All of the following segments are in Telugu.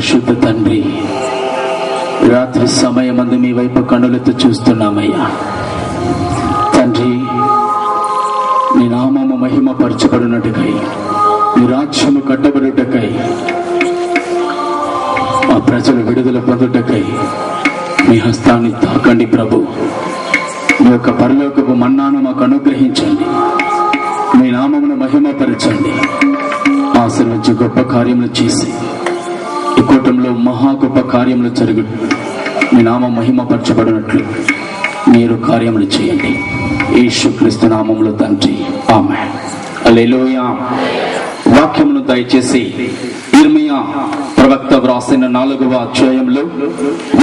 పరిశుద్ధ తండ్రి రాత్రి సమయమందు మీ వైపు కన్నులెత్తి చూస్తున్నామయ్యా. తండ్రి నీ నామము మహిమ పరచబడినట్టుకై నీ రాజ్యము కట్టబడుటకై మా ప్రజలు విడుదల పొందుటకై మీ హస్తాన్ని తాకండి ప్రభు. మీ యొక్క పరలోకపు మన్నాను మాకు అనుగ్రహించండి. మీ నామమును మహిమపరచండి. ఆశీర్వదించి గొప్ప కార్యములు చేసి ఈ మహా గొప్ప కార్యములు జరుగు మీ నామం మహిమపరచబడినట్లు మీరు కార్యములు చేయండి. యేసుక్రీస్తు నామములో తండ్రి. ఆమె అలెలోయ వాక్యమును దయచేసి ఇర్మియా ప్రవక్త వ్రాసిన నాలుగవ అధ్యాయంలో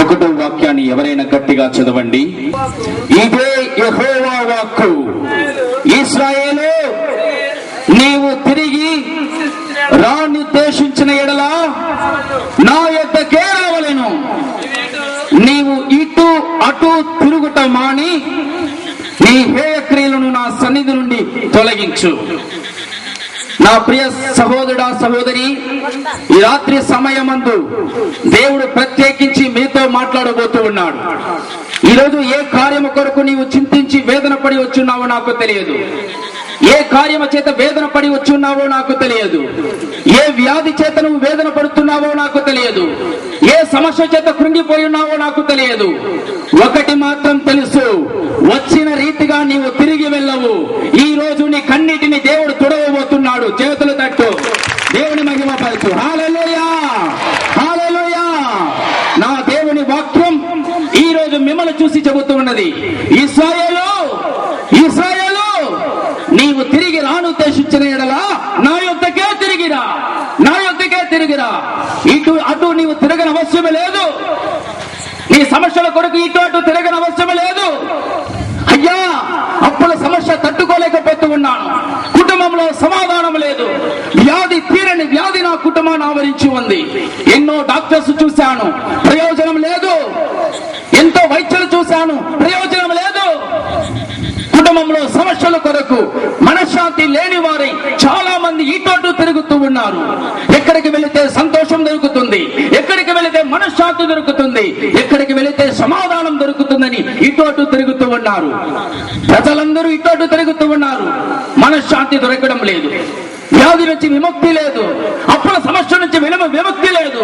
ఒకటో వాక్యాన్ని ఎవరైనా గట్టిగా చదవండి. ఇదే యహోవా వాక్కు. ఇస్రాయేలు నీవు తిరిగి రానుద్దేశించిన ఎడల నా యొద్దకే రావలేను. నీవు ఇటు అటు తిరుగుట మాని నీ హేయక్రియలను నా సన్నిధి నుండి తొలగించు. నా ప్రియ సహోదరుడా సహోదరి ఈ రాత్రి సమయమందు దేవుడు ప్రత్యేకించి మీతో మాట్లాడబోతూ ఉన్నాడు. ఈరోజు ఏ కార్యము కొరకు నీవు చింతించి వేదన పడి వచ్చున్నావో నాకు తెలియదు. ఏ కార్యము చేత వేదన పడి వచ్చున్నావో నాకు తెలియదు. ఏ వ్యాధి చేత నువ్వు వేదన పడుతున్నావో నాకు తెలియదు. ఏ సమస్య చేత కృంగిపోయి ఉన్నావో నాకు తెలియదు. ఒకటి మాత్రం తెలుసు వచ్చిన రీతిగా నీవు తిరిగి వెళ్ళవు ఈ రోజు నీ కన్నిటిని దేవుడు తుడవబోతున్నాడు చేతులు తట్టు దేవుని మహిమ పరచు హాలలోయా హాలలోయా నా దేవుని వాక్యం ఈ రోజు మిమ్మల్ని చూసి చెబుతూ ఉన్నది ఇస్రాయేలు ఇస్రాయేలు నీవు తిరిగి రాను ఉద్దేశించిన ఎడలా నా యొద్దకే తిరిగిరా నా యొద్దకే తిరిగిరా ఇటు అటు నీవు తిరగని అవసరమే లేదు నీ కొడుకు ఇటు అటు తిరగని అవసరం లేదు. అయ్యా అప్పుల సమస్య తట్టుకోలేకపోతూ ఉన్నాను. కుటుంబంలో సమాధానం లేదు. వ్యాధి తీరని వ్యాధి నా కుటుంబాన్ని ఆవరించి ఉంది. ఎన్నో డాక్టర్స్ చూశాను. ప్రయోజనం లేదు. ఎంతో వైద్యులు చూశాను. ప్రయోజనం లేదు. కుటుంబంలో సమస్యల కొరకు మనశ్శాంతి లేని వారి చాలా మంది ఇటు తిరుగుతూ ఉన్నారు. ఎక్కడికి వెళితే సంతోషం దొరుకుతుంది. వెళితే మనశ్శాంతి దొరుకుతుంది. ఎక్కడికి వెళితే సమాధానం దొరుకుతుందని ఇటు అటు తిరుగుతూ ఉన్నారు. ప్రజలందరూ ఇటు అటు తిరుగుతూ ఉన్నారు. మనశ్శాంతి దొరకడం లేదు. వ్యాధి నుంచి విముక్తి లేదు. అప్పుల సమస్య నుంచి విలువ విముక్తి లేదు.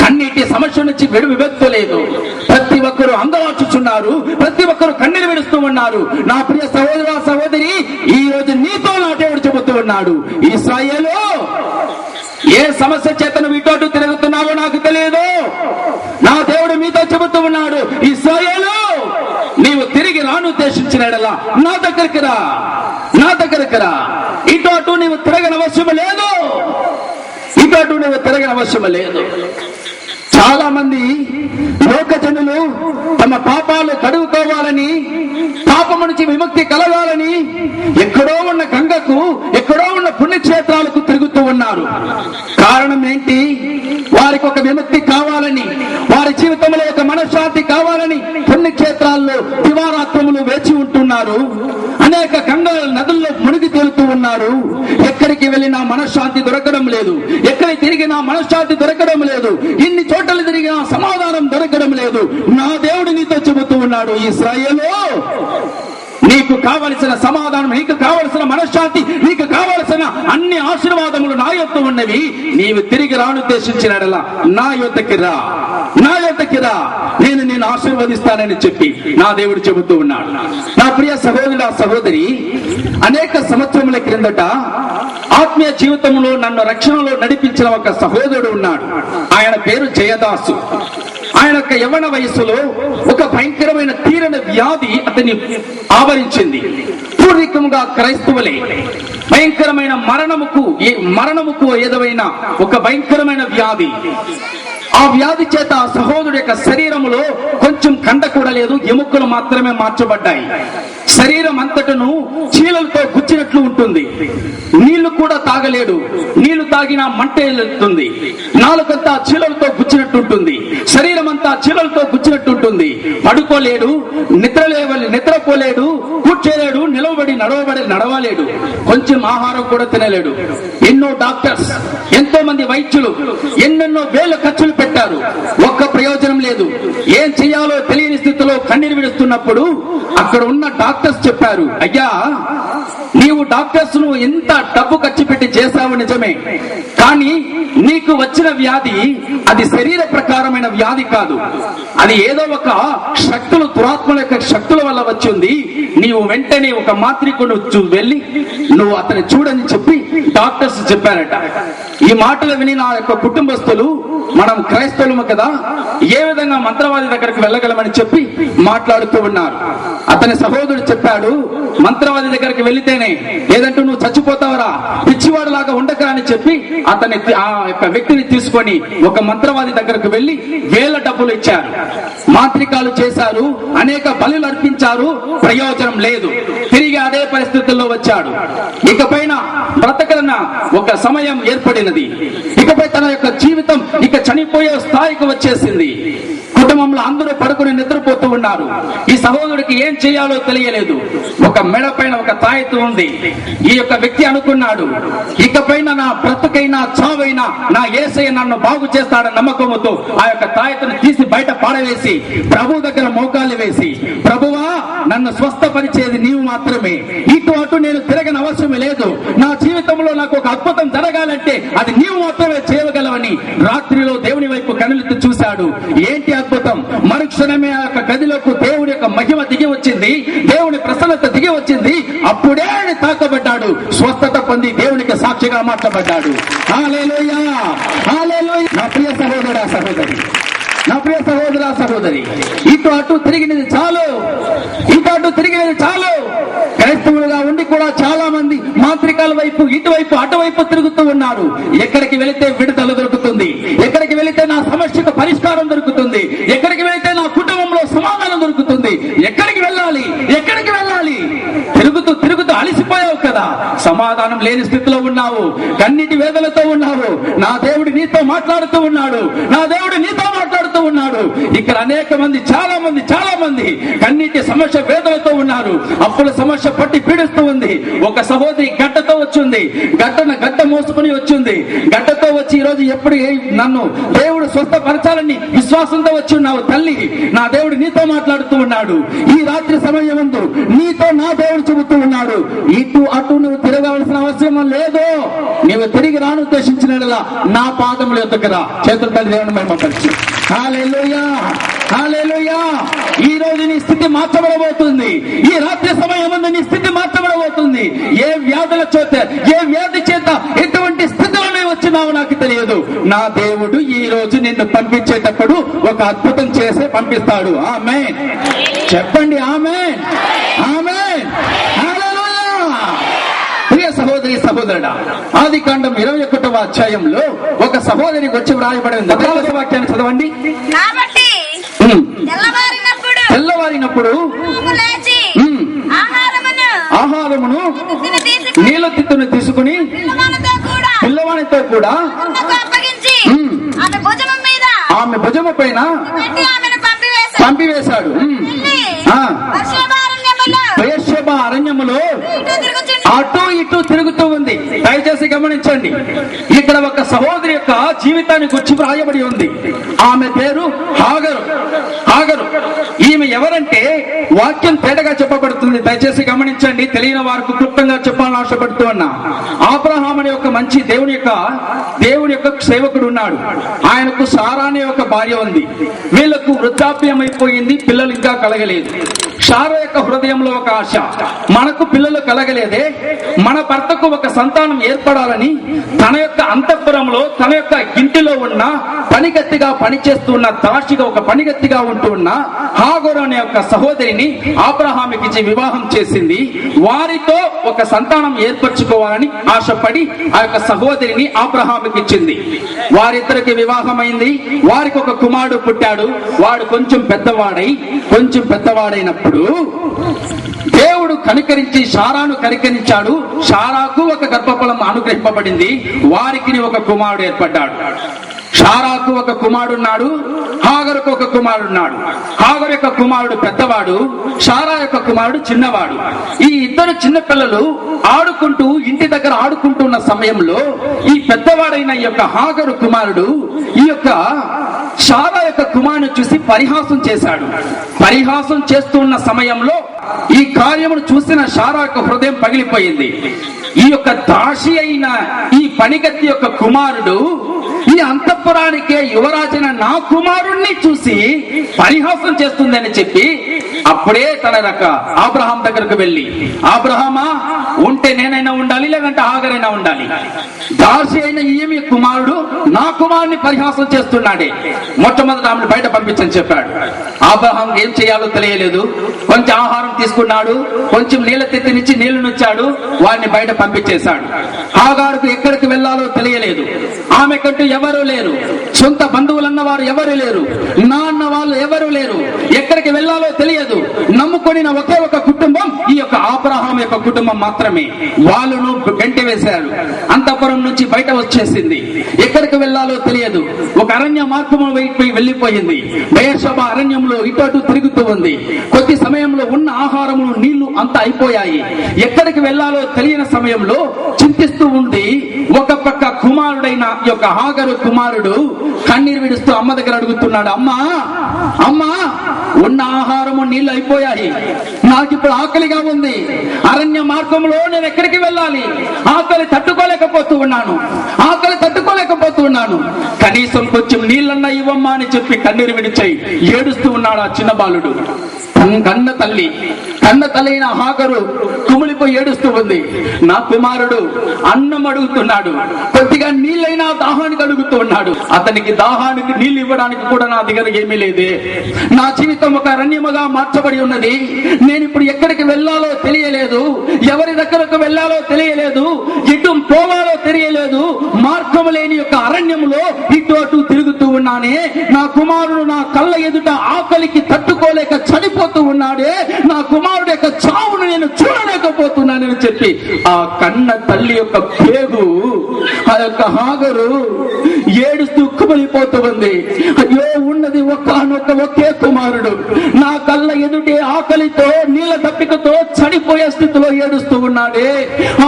కన్నీటి సమస్య నుంచి విడు విముక్తి లేదు. ప్రతి ఒక్కరు అందవాచుచున్నారు. ప్రతి ఒక్కరు కన్నీరు విడుస్తూ ఉన్నారు. నా ప్రియ సహోదర సహోదరి ఈ రోజు నీతో నాటేవుడు చెబుతూ ఉన్నాడు. ఇస్రాయేలు ఏ సమస్య చేతను వీటోటు ఇటు అటు తిరుగుతున్నావో నాకు తెలియదు నా దేవుడు మీతో చెబుతూ ఉన్నాడు ఇస్రాయేలు నీవు తిరిగి రాను ఉద్దేశించిన ఎడల నా దగ్గరికి రా నా దగ్గరికి రా. ఇటు అటు నీవు తిరగని అవసరం లేదు. ఇటు అటు నువ్వు తిరగన అవసరం లేదు. చాలా మంది లోకజనులు తమ పాపాలు కడుగుకోవాలని పాపం నుంచి విముక్తి కలగాలని ఎక్కడో ఉన్న గంగకు ఎక్కడో ఉన్న పుణ్యక్షేత్రాలకు తిరుగుతూ ఉన్నారు. కారణం ఏంటి? వారికి ఒక విముక్తి కావాలని వారి జీవితంలో ఒక మనశ్శాంతి కావాలని పుణ్యక్షేత్రాల్లో దివారాత్రములు వేచి ఉంటున్నారు. అనేక గంగల నదుల్లో మునిగి తేలుతూ ఉన్నారు. ఎక్కడికి వెళ్ళినా మనశ్శాంతి దొరకడం లేదు. ఎక్కడ తిరిగినా మనశ్శాంతి దొరకడం లేదు. ఇన్ని చోట్ల తిరిగినా సమాధానం దొరకడం లేదు. నా దేవుడు నీతో చెబుతూ ఉన్నాడు ఈ శ్రయలో నీకు కావలసిన సమాధానం నీకు కావలసిన మనశ్శాంతి నీకు కావలసిన అన్ని ఆశీర్వాదములు నా యొక్క ఉన్నవి. నీవు తిరిగి రానుద్దేశించిన నా యొద్దకి రా. నా యొద్దకి రా. నేను నేను ఆశీర్వదిస్తానని చెప్పి నా దేవుడు చెబుతూ ఉన్నాడు. నా ప్రియ సహోదరుడు సహోదరి అనేక సంవత్సరముల క్రిందట ఆత్మీయ జీవితంలో నన్ను రక్షణలో నడిపించిన ఒక సహోదరుడు ఉన్నాడు. ఆయన పేరు జయదాసు. ఆయన యొక్క యవ్వన వయస్సులో ఒక భయంకరమైన తీరని వ్యాధి అతన్ని ఆవరించింది. పూర్వీకముగా క్రైస్తవులే. భయంకరమైన మరణముకు ఏ- మరణముకు ఏదైనా ఒక భయంకరమైన వ్యాధి. ఆ వ్యాధి చేత ఆ సహోదరుడు యొక్క శరీరములో కొంచెం కండ కూడా లేదు ఎముకలు మాత్రమే మార్చబడ్డాయి. శరీరం అంతటను చీలలతో గుచ్చినట్లు ఉంటుంది. నీళ్ళు కూడా తాగలేడు. నీళ్ళు తాగినా మంట వెళ్తుంది నాలుకంతా చీలలతో గుచ్చినట్టు ఉంటుంది శరీరం అంతా చీలలతో గుచ్చినట్టు ఉంటుంది పడుకోలేడు నిద్ర నిద్రపోలేడు కూర్చోలేడు నిలవబడి నడవబడి నడవలేడు. కొంచెం ఆహారం కూడా తినలేడు. ఎన్నో డాక్టర్స్ ఎంతో మంది వైద్యులు ఎన్నెన్నో వేల ఖర్చులు పెట్టారు. ఒక్క ప్రయోజనం లేదు. ఏం చేయాలో తెలియని స్థితిలో కన్నీరు విడుస్తున్నప్పుడు అక్కడ ఉన్న డాక్టర్స్ చెప్పారు అయ్యా నీవు డాక్టర్స్ను ఎంత డబ్బు ఖర్చు పెట్టి చేశావు నిజమే. కానీ నీకు వచ్చిన వ్యాధి అది శరీర ప్రకారమైన వ్యాధి కాదు. అది ఏదో ఒక శక్తులు దురాత్మల యొక్క శక్తుల వల్ల వచ్చింది నీవు వెంటనే ఒక మాత్రికుడు వెళ్ళి నువ్వు అతని చూడని చెప్పి డాక్టర్స్ చెప్పారట. ఈ మాటలు విని నా యొక్క కుటుంబస్తులు మనం క్రైస్తవులము కదా ఏ విధంగా మంత్రవాది దగ్గరికి వెళ్ళగలమని చెప్పి మాట్లాడుతూ ఉన్నారు. అతని సహోదరుడు చెప్పాడు మంత్రవాది దగ్గరికి వెళితేనే లేదంటూ నువ్వు చచ్చిపోతావరా పిచ్చివాడు లాగా ఉండకరా అని చెప్పి అతని ఆ యొక్క వ్యక్తిని తీసుకొని ఒక మంత్రవాది దగ్గరకు వెళ్ళి వేల డబ్బులు ఇచ్చారు. మాంత్రికాలు చేశారు అనేక బలులు అర్పించారు ప్రయోజనం లేదు. తిరిగి అదే పరిస్థితుల్లో వచ్చాడు. ఇకపైన బ్రతకలన ఒక సమయం ఏర్పడినది. ఇకపై తన యొక్క జీవితం ఇక చనిపోయే స్థాయికి వచ్చేసింది. కుటుంబంలో అందరూ పడుకుని నిద్రపోతూ ఉన్నారు. ఈ సహోదరుడికి ఏం చేయాలో తెలియలేదు. ఒక మెడ పైన ఒక తాయెత్తు ఉంది. ఈ యొక్క వ్యక్తి అనుకున్నాడు ఇకపైన నా బ్రతుకైనా చావైనా నా ఏసయ్య నన్ను బాగు చేస్తాడన్న నమ్మకంతో ఆ యొక్క తాయెత్తును తీసి బయట పాడవేసి ప్రభు దగ్గర మోకాలు వేసి ప్రభువా నన్ను స్వస్థపరిచేది నీవు మాత్రమే. ఇటు అటు నేను తిరగని అవసరమే లేదు. నా జీవితంలో నాకు ఒక అద్భుతం జరగాలంటే అది నీవు మాత్రమే చేయగలవని రాత్రిలో దేవుని వైపు కనులెత్తి చూశాడు. ఏంటి అద్భుతం? మరుక్షణమే ఆ యొక్క గదిలోకి దేవుడి యొక్క మహిమ దిగి వచ్చింది దేవుడి ప్రసన్నత దిగి వచ్చింది అప్పుడే ఆయన తాకబడ్డాడు స్వస్థత పొంది దేవునికి సాక్షిగా మార్చబడ్డాడు. నా ప్రియ సహోదరా సహోదరి నా ప్రియ సహోదర సహోదరి ఇటు అటు తిరిగినది చాలు ఇటు అటు తిరిగినది చాలు. క్రైస్తవులుగా కూడా చాలా మంది మాంత్రికాల వైపు ఇటువైపు అటువైపు తిరుగుతూ ఉన్నారు. ఎక్కడికి వెళితే విడుదల దొరుకుతుంది. ఎక్కడికి వెళితే నా సమస్యకు పరిష్కారం దొరుకుతుంది. ఎక్కడికి వెళితే నా కుటుంబంలో సమాధానం దొరుకుతుంది. ఎక్కడికి వెళ్ళాలి? ఎక్కడికి వెళ్ళాలి? తిరుగుతూ తిరుగుతూ అలసిపోయావు కదా. సమాధానం లేని స్థితిలో ఉన్నావు. కన్నిటి వేదలతో ఉన్నావు. నా దేవుడు నీతో మాట్లాడుతూ ఉన్నాడు. నా దేవుడు నీతో మాట్లాడు ఉన్నాడు. ఇక్కడ అనేక మంది చాలా మంది చాలా మంది కన్నీటి సమస్య వేదనతో ఉన్నారు. అప్పుల సమస్య పట్టి పీడిస్తూ ఉంది. ఒక సహోదరి గడ్డతో వచ్చింది. గడ్డన గడ్డ మోసుకుని వచ్చింది. గడ్డతో వచ్చి ఈ రోజు ఎప్పుడు నన్ను దేవుడు స్వస్థపరచాలని విశ్వాసంతో వచ్చి ఉన్నావు తల్లి. నా దేవుడు నీతో మాట్లాడుతూ ఉన్నాడు. ఈ రాత్రి సమయం ముందు నీతో నా దేవుడు చెబుతూ ఉన్నాడు. ఇటు అటు నువ్వు తిరగవలసిన అవసరం లేదు. నీవు తిరిగి రాను ఉద్దేశించిన నా పాదముల యొక్క చేతులు తల్లి దేవుని మేము పరిచి. ఈ రోజు నీ స్థితి మార్చబడబోతుంది. ఈ రాత్రి సమయం ముందు నీ స్థితి మార్చబడబోతుంది. ఏ వ్యాధుల చేత ఏ వ్యాధి చేత ఎటువంటి స్థితిలో నీవు వచ్చినావు నాకు తెలియదు. నా దేవుడు ఈ రోజు నిన్ను పంపించేటప్పుడు ఒక అద్భుతం చేసే పంపిస్తాడు. ఆమె చెప్పండి ఆమె ప్రియ సహోదరి సహోదరుడా ఆది కాండం ఇరవై ఒకటవ అధ్యాయంలో ఒక సహోదరికి వచ్చి వ్రాయబడి ఉంది వాక్యాన్ని చదవండి. తెల్లవారినప్పుడు. ఆహారమును ఆహారమును తిని తీసుకుని నీళ్ళ తిత్తును తీసుకుని పిల్లవానితో కూడా. ఆమె భుజము మీద ఆమె భుజము పైన పంపివేశాడు పంపివేశాడు ఉమ్. వెళ్ళి ఆ. వర్షభారణ్యములో బయర్షెబ అరణ్యములో ఇటు తిరుగుచుండు అటు ఇటు తిరుగుతూ ఉంది దయచేసి గమనించండి ఇక్కడ ఒక సహోదరి యొక్క జీవితాన్ని గుర్చి వ్రాయబడి ఉంది. ఆమె పేరు హాగరు. హాగరు. ఈమె ఎవరంటే వాక్యం తేటగా చెప్పబడి దయచేసి గమనించండి తెలియని వారికి క్లుప్తంగా చెప్పాలని ఆశపడుతూ ఉన్నా. ఆబ్రహాం అనే ఒక మంచి దేవుని యొక్క దేవుని యొక్క సేవకుడు ఉన్నాడు. ఆయనకు సారా అనే ఒక భార్య ఉంది. వీళ్ళకు వృద్ధాప్యం అయిపోయింది పిల్లలు ఇంకా కలగలేదు. సారా యొక్క హృదయంలో ఒక ఆశ మనకు పిల్లలు కలగలేదే మన భర్తకు ఒక సంతానం ఏర్పడాలని తన యొక్క అంతఃపురంలో తన యొక్క ఇంటిలో ఉన్న పనిగత్తిగా పనిచేస్తున్న దాసిగా ఒక పనిగత్తిగా ఉంటున్న హాగోర్ అనే యొక్క సహోదరిని ఆబ్రహామికి ఇచ్చి వివాహం చేసింది. వారితో ఒక సంతానం ఏర్పరచుకోవాలని ఆశపడి ఆ యొక్క సహోదరిని ఆబ్రహాముకి ఇచ్చింది. వారిద్దరికి వివాహమైంది. వారికి ఒక కుమారుడు పుట్టాడు. వాడు కొంచెం పెద్దవాడై కొంచెం పెద్దవాడైనప్పుడు దేవుడు కనికరించి షారాను కనికరించాడు. షారాకు ఒక గర్భఫలం అనుగ్రహింపబడింది. వారికి ఒక కుమారుడు ఏర్పడ్డాడు. షారాకు ఒక కుమారుడున్నాడు హాగరుకు ఒక కుమారుడున్నాడు. హాగరు యొక్క కుమారుడు పెద్దవాడు షారా యొక్క కుమారుడు చిన్నవాడు. ఈ ఇద్దరు చిన్నపిల్లలు ఆడుకుంటూ ఇంటి దగ్గర ఆడుకుంటున్న సమయంలో ఈ పెద్దవాడైన ఈ యొక్క హాగరు కుమారుడు ఈ యొక్క షారా యొక్క కుమారుని చూసి పరిహాసం చేశాడు. పరిహాసం చేస్తున్న సమయంలో ఈ కార్యమును చూసిన షారా యొక్క హృదయం పగిలిపోయింది. ఈ యొక్క దాసి అయిన ఈ పనిగత్తి యొక్క కుమారుడు ఈ అంతఃపురానికే యువరాజైన నా కుమారుణ్ణి చూసి పరిహాసం చేస్తుందని చెప్పి అప్పుడే తన రక ఆబ్రహాం దగ్గరకు వెళ్ళి ఆబ్రహమా ఉంటే నేనైనా ఉండాలి లేదంటే ఆగరైనా ఉండాలి. దాసి అయిన ఈమె కుమారుడు నా కుమారుని పరిహాసం చేస్తున్నాడే. మొట్టమొదట ఆమెను బయట పంపించని చెప్పాడు. ఆబ్రహాం ఏం చేయాలో తెలియలేదు. కొంచెం ఆహారం తీసుకున్నాడు కొంచెం నీళ్ళ తెత్తినిచ్చి నీళ్ళు నుంచాడు వారిని బయట పంపించేశాడు. ఆగారుకు ఎక్కడికి వెళ్ళాలో తెలియలేదు. ఆమె కంటూ ఎవరు లేరు. సొంత బంధువులన్న వారు ఎవరు లేరు. నా అన్న వాళ్ళు ఎవరు లేరు. ఎక్కడికి వెళ్ళాలో తెలియదు. నమ్ముకొనిన ఒకే ఒక కుటుంబం ఈ యొక్క ఆబ్రహాం యొక్క కుటుంబం మాత్రమే. వాళ్ళను గంటి వేశారు. అంతపురం నుంచి బయట వచ్చేసింది. ఎక్కడికి వెళ్ళాలో తెలియదు. ఒక అరణ్య మార్గము వైపు వెళ్ళిపోయింది. మేషభ అరణ్యంలో ఇటు అటు తిరుగుతూ ఉంది. కొద్ది సమయంలో ఉన్న ఆహారము నీళ్ళు అంతా అయిపోయాయి. ఎక్కడికి వెళ్ళాలో తెలియని సమయంలో చింతిస్తూ ఉంది ఒక పక్క కుమారుడైన యొక్క హాగరు కుమారుడు కన్నీరు విడుస్తూ అమ్మ దగ్గర అడుగుతున్నాడు అమ్మా అమ్మా ఉన్న ఆహారము నీళ్ళు అయిపోయాయి. నాకు ఇప్పుడు ఆకలిగా ఉంది. అరణ్య మార్గంలో నేను ఎక్కడికి వెళ్ళాలి? ఆకలి తట్టుకోలేకపోతూ ఉన్నాను. ఆకలి తట్టుకోలేకపోతూ ఉన్నాను. కనీసం కొంచెం నీళ్ళన్నా ఇవ్వమ్మా అని చెప్పి కన్నీరు విడిచాయి ఏడుస్తూ ఉన్నాడు ఆ చిన్న బాలుడు. కన్న తల్లి కన్న తల్లి అయిన హాగరు కుమిలిపోయి ఏడుస్తూ ఉంది. నా కుమారుడు అన్నం అడుగుతున్నాడు. కొద్దిగా నీళ్ళైనా దాహానికి అడుగుతూ ఉన్నాడు. అతనికి దాహానికి నీళ్ళు ఇవ్వడానికి కూడా నా దగ్గర ఏమీ లేదే. నా జీవితం ఒక అరణ్యముగా మార్చబడి ఉన్నది. నేను ఇప్పుడు ఎక్కడికి వెళ్ళాలో తెలియలేదు. ఎవరి దగ్గరకు వెళ్ళాలో తెలియలేదు. ఎటు పోవాలో తెలియలేదు. మార్గము లేని యొక్క అరణ్యములో ఇటు అటు తిరుగుతూ ఉన్నానే నా కుమారుడు నా కళ్ళ ఎదుట ఆకలికి తట్టుకోలేక చనిపోతూ ఉన్నాడే. నా కుమారుడు యొక్క చావును నేను చూడలేకపోతున్నానని చెప్పి ఆ కన్న తల్లి యొక్క పేగు ఆ యొక్క హాగరు ఏడుస్తూ కుమిలిపోతూ ఉంది. అయ్యో ఉన్నది ఒక్కనొక్క ఒకే కుమారుడు. నా కళ్ళ ఎదుటే ఆకలితో నీళ్ళ తప్పికతో చనిపోయే స్థితిలో ఏడుస్తూ ఉన్నాడే.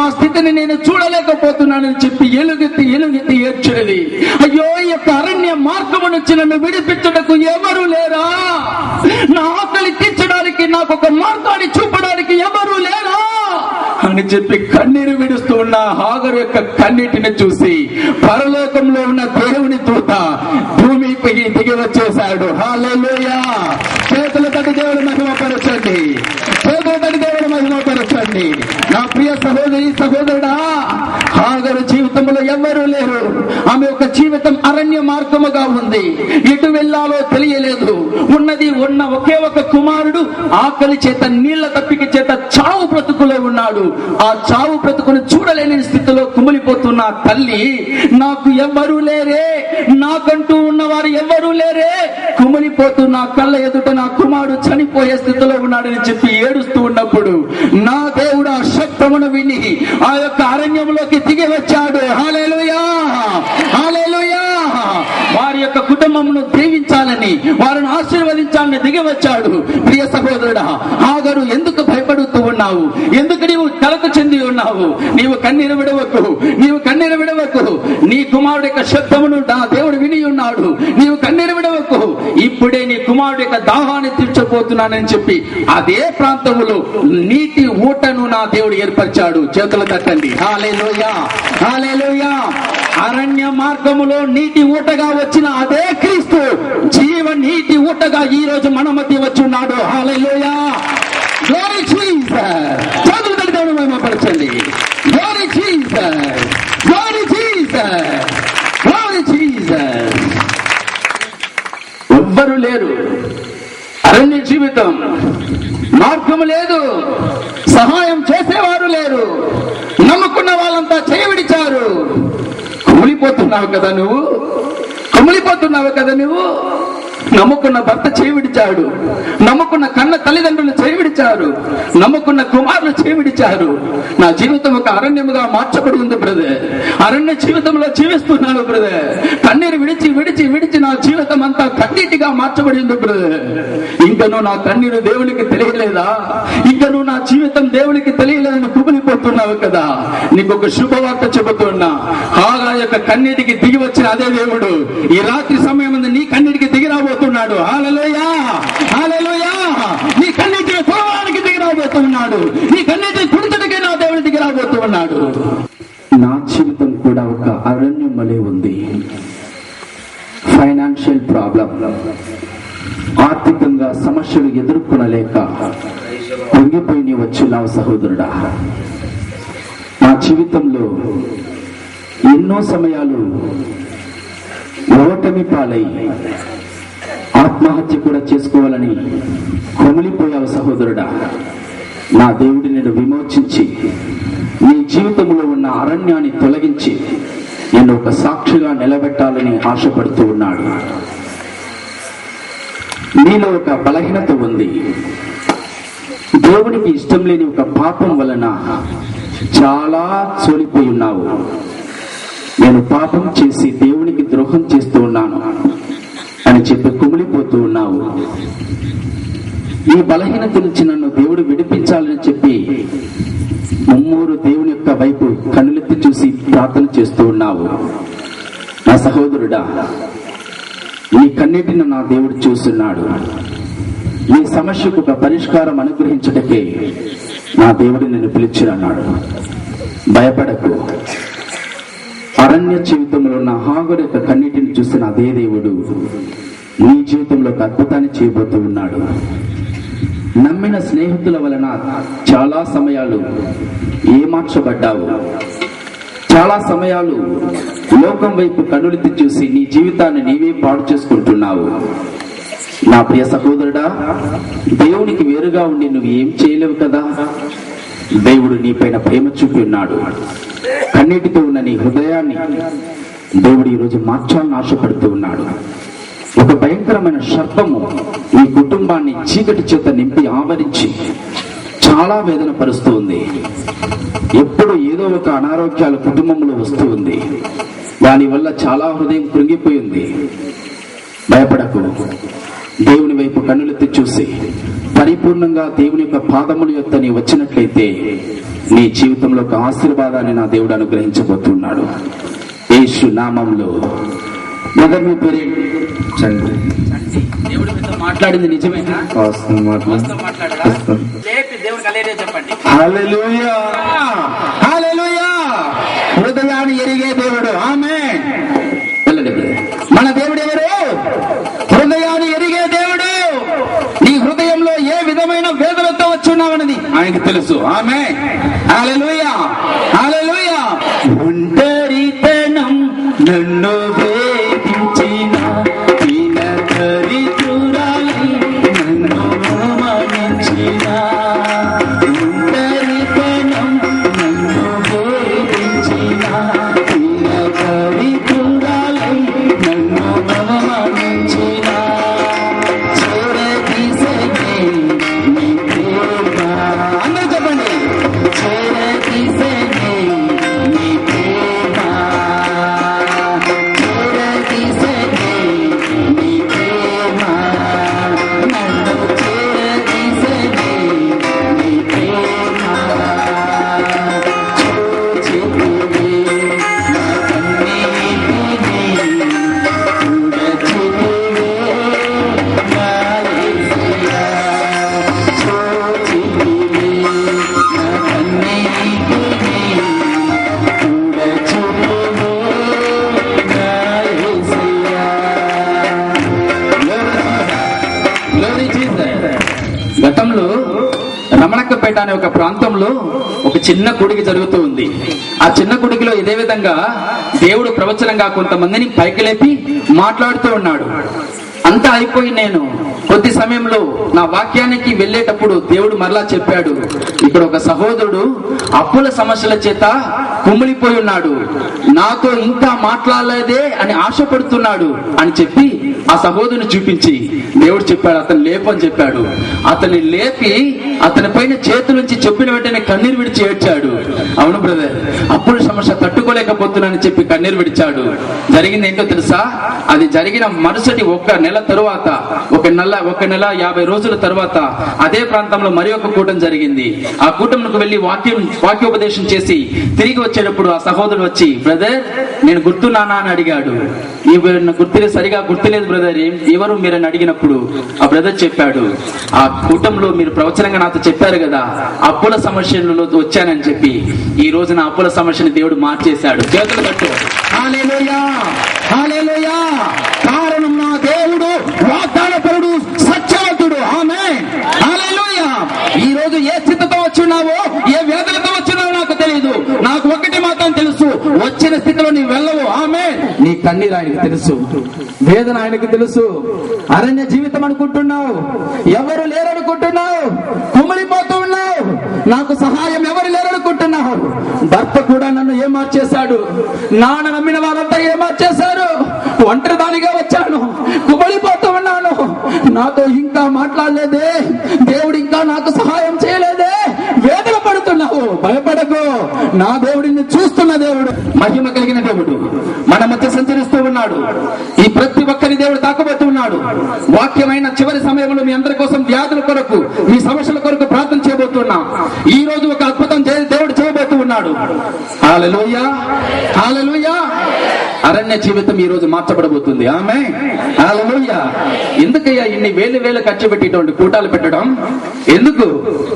ఆ స్థితిని నేను చూడలేకపోతున్నానని చెప్పి ఎలుగెత్తి ఎలుగెత్తి ఏడ్చినది. అయ్యో ఈ యొక్క అరణ్య మార్గము నుంచి నన్ను విడిపించటకు ఎవరు లేరా? నా ఆకలి తీర్చడానికి నాకు ఒక మార్గాన్ని చూపడానికి ఎవరు లేరా? అని చెప్పి కన్నీరు విడుస్తూ ఉన్న హాగర్ యొక్క కన్నీటిని చూసి పరలోకంలో ఉన్న దేవుని దూత భూమికి దిగి వచ్చేశాడు. హాలేలుయా చేతుల తటి దేవుడు మహిమపరచండి చేతుల తటి దేవుడు మహిమపరచండి నా ప్రియ సహోదరి సహోదరుడా హాగరు జీవితంలో ఎవరూ లేరు. జీవితం అరణ్య మార్గముగా ఉంది. ఎటు వెళ్ళాలో తెలియలేదు. ఉన్నది ఉన్న ఒకే ఒక కుమారుడు ఆకలి చేత నీళ్ళ తప్పిక చేత చావు బ్రతుకులే ఉన్నాడు. ఆ చావు బ్రతుకును చూడలేని స్థితిలో కుమిలిపోతున్న తల్లి నాకు ఎవ్వరూ లేరే నాకంటూ ఉన్నవారు ఎవ్వరూ లేరే కుమిలిపోతున్న కళ్ళ ఎదుట నా కుమారుడు చనిపోయే స్థితిలో ఉన్నాడని చెప్పి ఏడుస్తూ ఉన్నప్పుడు నా దేవుడు ఆ శక్తమును విని ఆ యొక్క అరణ్యంలోకి దిగి వచ్చాడు. హాలేలు హాలేలుయా వారి యొక్క కుటుంబమును దీవించాలని వారిని ఆశీర్వదించాలని దిగి వచ్చాడు. ప్రియ సహోదరుడా ఆగరు. ఎందుకు భయపడుతూ ఉన్నావు? ఎందుకు నీవు కలకు చెంది ఉన్నావు? నీవు కన్నీరు విడవకు. నీవు కన్నీరు విడవకు. నీ కుమారుడు యొక్క శబ్దమును నా దేవుడు విని ఉన్నాడు. నీవు కన్నీరు విడవకు. ఇప్పుడే నీ కుమారుడు యొక్క దాహాన్ని తీర్చబోతున్నానని చెప్పి అదే ప్రాంతంలో నీటి ఊటను నా దేవుడు ఏర్పరిచాడు. చేతులు తట్టండి. హాలేలోయా. హాలేలోయా. అరణ్య మార్గములో నీటి ఊటగా వచ్చిన అదే క్రీస్తు జీవ నీటి ఊటగా ఈ రోజు మన మధ్య వచ్చి ఉన్నాడు హాలేలోయా గ్లోరీ జీసస్ మహిమపరచండి ఎవ్వరు లేరు. అరణ్య జీవితం మార్గము లేదు. సహాయం చేసేవారు లేరు. నమ్ముకున్న వాళ్ళంతా చేయవిడిచారు కుమిలిపోతున్నావు కదా నువ్వు? కుమిలిపోతున్నావు కదా నువ్వు? నమ్ముకున్న భర్త చేవిడిచాడు నమ్ముకున్న కన్న తల్లిదండ్రులు చేవిడిచారు నమ్ముకున్న కుమారులు చేవిడిచారు నా జీవితం ఒక అరణ్యముగా మార్చబడి ఉంది బ్రదర్. అరణ్య జీవితంలో జీవిస్తున్నాను బ్రదర్. కన్నీరు విడిచి విడిచి విడిచి నా జీవితం అంతా కన్నీటిగా మార్చబడి ఉంది బ్రదర్. ఇంకను నా కన్నీరు దేవునికి తెలియలేదా? ఇంకను నా జీవితం దేవునికి తెలియలేదని కుమిలిపోతున్నావు కదా. నీకు ఒక శుభవార్త చెబుతున్నా. హాగా యొక్క కన్నీటికి దిగి వచ్చిన అదే దేవుడు. ఈ రాత్రి సమయం నీ కన్నీటికి దిగిరాబోతున్నాడు హాలలోయా! హాలలోయా! నీ కన్నీటిని తోడానికి దిగిరాబోతున్నాడు. నీ కన్నీటిని కుడితడికి నా దేవుడి దిగిరాబోతున్నాడు నా జీవితం కూడా ఒక అరణ్యం వలె ఉంది. ఫైనాన్షియల్ ప్రాబ్లం ఆర్థికంగా సమస్యలు ఎదుర్కొనలేక పొంగిపోయి నీ వచ్చినావు సహోదరుడా నా జీవితంలో ఎన్నో సమయాలు ఓటమి పాలై ఆత్మహత్య కూడా చేసుకోవాలని కొమిలిపోయావు సహోదరుడా. నా దేవుడి నేను విమోచించి నీ జీవితంలో ఉన్న అరణ్యాన్ని తొలగించి నేను ఒక సాక్షిగా నిలబెట్టాలని ఆశపడుతూ ఉన్నాడు. నీలో ఒక బలహీనత ఉంది. దేవుడికి ఇష్టం లేని ఒక పాపం వలన చాలా చోలిపోయి ఉన్నావు. నేను పాపం చేసి దేవునికి ద్రోహం చేస్తూ ఉన్నాను. చెప్పి కుమిలిపోతూ ఉన్నావు. ఈ బలహీనత నుంచి నన్ను దేవుడు విడిపించాలని చెప్పి ముమ్మూరు దేవుని యొక్క వైపు కన్నులెత్తి చూసి ప్రార్థన చేస్తూ ఉన్నావు. నా సహోదరుడా నీ కన్నిటిని నా దేవుడు చూస్తున్నాడు. నీ సమస్యకు ఒక పరిష్కారం అనుగ్రహించటకే నా దేవుడు నిన్ను పిలిచిరన్నాడు భయపడకు. అరణ్య జీవితంలో ఉన్న హాగుడు యొక్క కన్నిటిని చూసిన అదే దేవుడు నీ జీవితంలో ఒక అద్భుతాన్ని చేయబోతూ ఉన్నాడు. నమ్మిన స్నేహితుల వలన చాలా సమయాలు ఏమార్చబడ్డావు. చాలా సమయాలు లోకం వైపు కన్నులెత్తి చూసి నీ జీవితాన్ని నీవే పాడు చేసుకుంటున్నావు. నా ప్రియ సహోదరుడా దేవునికి వేరుగా ఉండి నువ్వు ఏం చేయలేవు కదా? దేవుడు నీపైన ప్రేమ చూపి ఉన్నాడు. కన్నీటితో ఉన్న నీ హృదయాన్ని దేవుడు ఈరోజు మార్చాలని ఆశపడుతూ ఉన్నాడు. ఒక భయంకరమైన సర్పము ఈ కుటుంబాన్ని చీకటి చేత నింపి ఆవరించి చాలా వేదన పరుస్తూ ఉంది. ఎప్పుడు ఏదో ఒక అనారోగ్యాల కుటుంబంలో వస్తూ ఉంది. దానివల్ల చాలా హృదయం కృంగిపోయింది. భయపడకు. దేవుని వైపు కన్నులెత్తి చూసి పరిపూర్ణంగా దేవుని యొక్క పాదముల యొక్క నీ వచ్చినట్లయితే నీ జీవితంలో ఒక ఆశీర్వాదాన్ని నా దేవుడు అనుగ్రహించబోతున్నాడు. యేసు నామంలో మీ పేరు చంద్ర దేవుడి మీతో మాట్లాడింది నిజమేనా వాస్తవం మాట్లాడు. మాట్లాడరా? లేపి దేవుడికి అలేరియా చెప్పండి. హల్లెలూయా హల్లెలూయా హృదయాన్ని ఎరిగే దేవుడు. ఆమె. మన దేవుడు ఎవరు? హృదయాన్ని ఎరిగే దేవుడు. నీ హృదయంలో ఏ విధమైన వేదనతో వచ్చున్నావన్నది ఆయనకి తెలుసు. ఆమె హల్లెలూయా హల్లెలూయా ఒంటరితనం నన్ను అనే ఒక ప్రాంతంలో ఒక చిన్న కొడుకు జరుగుతూ ఉంది. ఆ చిన్న కొడుకులో ఇదే విధంగా దేవుడు ప్రవచనంగా కొంతమందిని పైకి లేపి మాట్లాడుతూ ఉన్నాడు. అంతా అయిపోయి నేను కొద్ది సమయంలో నా వాక్యానికి వెళ్ళేటప్పుడు దేవుడు మరలా చెప్పాడు. ఇక్కడ ఒక సహోదరుడు అప్పుల సమస్యల చేత కుమిలిపోయి ఉన్నాడు. నాతో ఇంకా మాట్లాడలేదే అని ఆశపడుతున్నాడు అని చెప్పి ఆ సహోదరుని చూపించి దేవుడు చెప్పాడు అతను లేపు అని చెప్పాడు. అతన్ని లేపి అతని పైన చేతులుంచి చెప్పిన వెంటనే కన్నీరు విడిచి ఏడ్చాడు. అవును బ్రదర్ అప్పుడు సమస్య తట్టుకోలేకపోతున్నానని చెప్పి కన్నీరు విడిచాడు. జరిగింది ఏంటో తెలుసా? అది జరిగిన మరుసటి ఒక్క నెల తరువాత ఒక నెల ఒక నెల యాభై రోజుల తర్వాత అదే ప్రాంతంలో మరి ఒక కూటం జరిగింది. ఆ కూటంకు వెళ్ళి వాక్యం వాక్యోపదేశం చేసి తిరిగి వచ్చేటప్పుడు ఆ సహోదరుడు వచ్చి బ్రదర్ నేను గుర్తున్నానా అని అడిగాడు. ఈ గుర్తులేదు సరిగా గుర్తులేదు బ్రదర్ ఎవరు మీరని అడిగినప్పుడు ఆ బ్రదర్ చెప్పాడు ఆ కూటంలో మీరు ప్రవచనంగా నాతో చెప్పారు కదా అప్పుల సమస్యలలో వచ్చానని చెప్పి. ఈ రోజు నా అప్పుల సమస్యను దేవుడు మార్చేశాడు. చేతులు కట్టు కారణం నా దేవుడు వాగ్దానపరుడు సత్యవంతుడు ఆమె హల్లెలూయా ఈ రోజు ఏ స్థితితో వచ్చున్నావో ఏ వేదనతో వచ్చున్నావో నాకు తెలియదు నాకు ఒకటి మాత్రం తెలుసు వచ్చిన స్థితిలో నీ వెళ్ళవు ఆమె నీ కన్నీరు ఆయనకు తెలుసు. వేదన ఆయనకు తెలుసు. అరణ్య జీవితం అనుకుంటున్నావు. ఎవరు లేరనుకుంటున్నావు? కుమిలిపోతూ ఉన్నావు. నాకు సహాయం ఎవరు లేరనుకుంటున్నావు? భర్త కూడా నన్ను ఏమార్చేశాడు నాన్న నమ్మిన వారంతా ఏమార్చేశారు ఒంటరి దానిగా వచ్చాను. కుమిలిపోతూ ఉన్నాను. నాతో ఇంకా మాట్లాడలేదే. దేవుడు ఇంకా నాకు సహాయం చేయలేదే. వేదన పడుతున్నావు. భయపడకు. నా దేవుడిని చూస్తున్న దేవుడు. మహిమ కలిగిన దేవుడు. మన మధ్య సంచరిస్తూ ఉన్నాడు. ఈ ప్రతి ఒక్కరి దేవుడు తాకబోతూ ఉన్నాడు. వాక్యమైన చివరి సమయంలో మీ అందరి కోసం వ్యాధుల కొరకు మీ సమస్యల కొరకు ప్రార్థన చేయబోతున్నాం. ఈ రోజు ఒక అద్భుతం దేవుడు చేయబోతూ ఉన్నాడు అరణ్య జీవితం ఈ రోజు మార్చబడబోతుంది ఆమె ఎందుకయ్యా ఇన్ని వేలు వేలు ఖర్చు పెట్టేటువంటి కూటాలు పెట్టడం? ఎందుకు?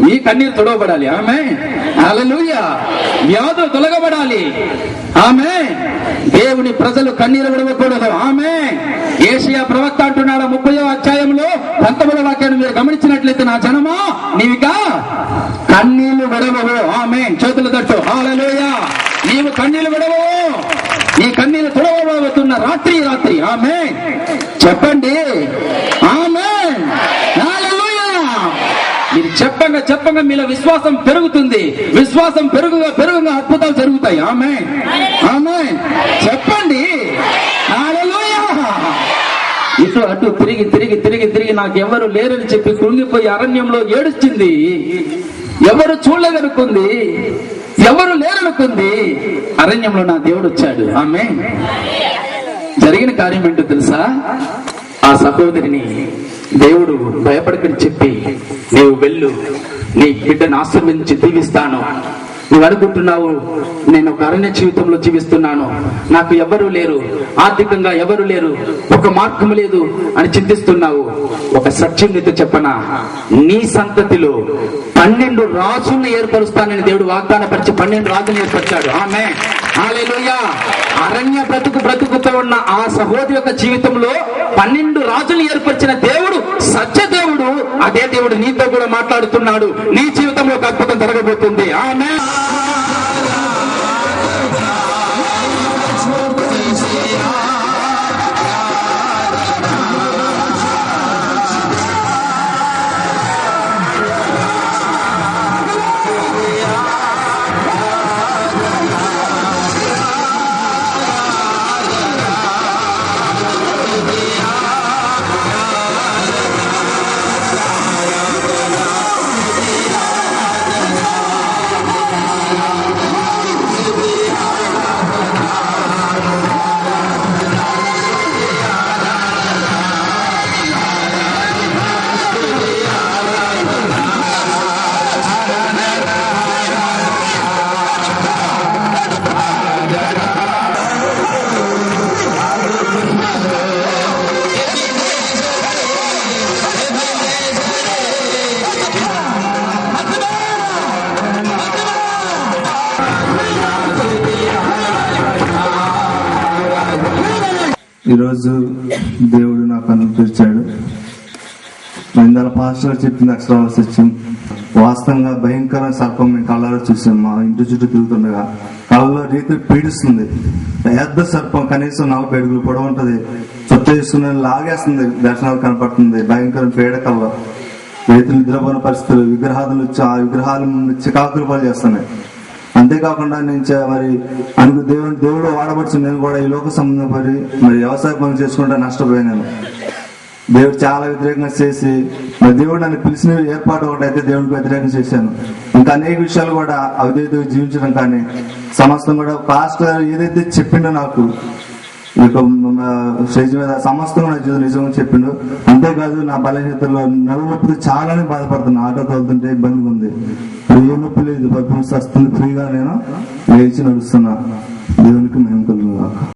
మీ కన్నీరు తొడవబడాలి. ఆమె హాలలోయ. వ్యాధులు తొలగబడాలి. ఆమె దేవుని ప్రజలు కన్నీరు విడవకూడదు. ఆమె ఏషియా ప్రవక్త అంటున్నాడు ముప్పై అధ్యాయంలో పంతొమ్మిదో వాక్యాన్ని మీరు గమనించినట్లయితే నా జనమా? నీవిక కన్నీళ్ళు విడవవు. ఆమె చేతులు తట్టు నీవు కన్నీలు విడవవు ఈ కన్నీలు తుడవబోతున్న రాత్రి రాత్రి. ఆమె చెప్పండి. ఆమె మీరు చెప్పంగా చెప్పంగా మీలో విశ్వాసం పెరుగుతుంది. విశ్వాసం పెరుగుగా పెరుగుగా అద్భుతాలు జరుగుతాయి. ఆమె ఆమె చెప్పండి. ఇటు అటు తిరిగి తిరిగి తిరిగి తిరిగి నాకు ఎవరు లేరని చెప్పి కృంగిపోయి అరణ్యంలో ఏడుస్తుంది. ఎవరు చూడలేదనుకుంది. ఎవరు లేరనుకుంది? అరణ్యంలో నా దేవుడు వచ్చాడు. ఆమె జరిగిన కార్యం ఏంటో తెలుసా? ఆ సహోదరిని దేవుడు భయపడకని చెప్పి నీవు వెళ్ళు. నీ బిడ్డను ఆశ్రమించి దీవిస్తాను. నువ్వు అనుకుంటున్నావు నేను ఒక అరణ్య జీవితంలో జీవిస్తున్నాను. నాకు ఎవరు లేరు ఆర్థికంగా ఎవరు లేరు ఒక మార్గం లేదు అని చింతిస్తున్నావు. ఒక సత్యం నీతో చెప్పనా? నీ సంతతిలో పన్నెండు రాజులను ఏర్పరుస్తానని దేవుడు వాగ్దాన పరిచి పన్నెండు రాజులను ఏర్పరిచాడు. ఆమె అరణ్య బ్రతుకు బ్రతుకుతో ఉన్న ఆ సహోదరి యొక్క జీవితంలో పన్నెండు రాజులు ఏర్పరిచిన దేవుడు సత్య దేవుడు అదే దేవుడు నీతో కూడా మాట్లాడుతున్నాడు. నీ జీవితంలో ఒక అద్భుతం జరగబోతుంది. ఆమె ఈరోజు దేవుడు నాకు అనుగ్రహించాడు. ఇందాల పాస్టర్ చెప్పిన అక్షరాల సత్యం. వాస్తవంగా భయంకర సర్పం మేము కళ్ళలో చూసాం. మా ఇంటి చుట్టూ తిరుగుతుండగా కళ్ళలో రీతి పీడిస్తుంది. పెద్ద సర్పం కనీసం నలభై అడుగులు పొడవు ఉంటుంది చుట్ట చేసుకుని లాగేస్తుంది. దర్శనాలు కనపడుతుంది. భయంకర కళ్ళలో రైతులు నిద్రపోయిన పరిస్థితులు విగ్రహాలు వచ్చి ఆ విగ్రహాలు ముందు చికాకులు పాలు చేస్తున్నాయి. అంతేకాకుండా నేను మరి అందుకు దేవుడు దేవుడు వాడబడుచు నేను కూడా ఈ లోక సంబంధం పడి మరి వ్యవసాయ పనులు చేసుకుంటే నష్టపోయాను దేవుడు చాలా వ్యతిరేకంగా చేసి మరి దేవుడు నన్ను పిలిచిన ఏర్పాటు ఒకటి అయితే దేవుడికి వ్యతిరేకంగా చేశాను. ఇంకా అనేక విషయాలు కూడా అవిధేయతగా జీవించడం కానీ సమస్తం కూడా పాస్టర్ ఏదైతే చెప్పిండో నాకు స్టేజ్ మీద సమస్తం నా జీవితం నిజంగా చెప్పిండు. అంతేకాదు నా బలహీనతలో నలునొప్పితో చాలానే బాధపడుతున్నా. ఆటో తోలుతుంటే ఇబ్బందిగా ఉంది. ఏ నొప్పి లేదు. పర్ఫార్మెన్స్ వస్తుంది. ఫ్రీగా నేను లేచి నడుస్తున్నా. దేవునికి మేము కలుగుగా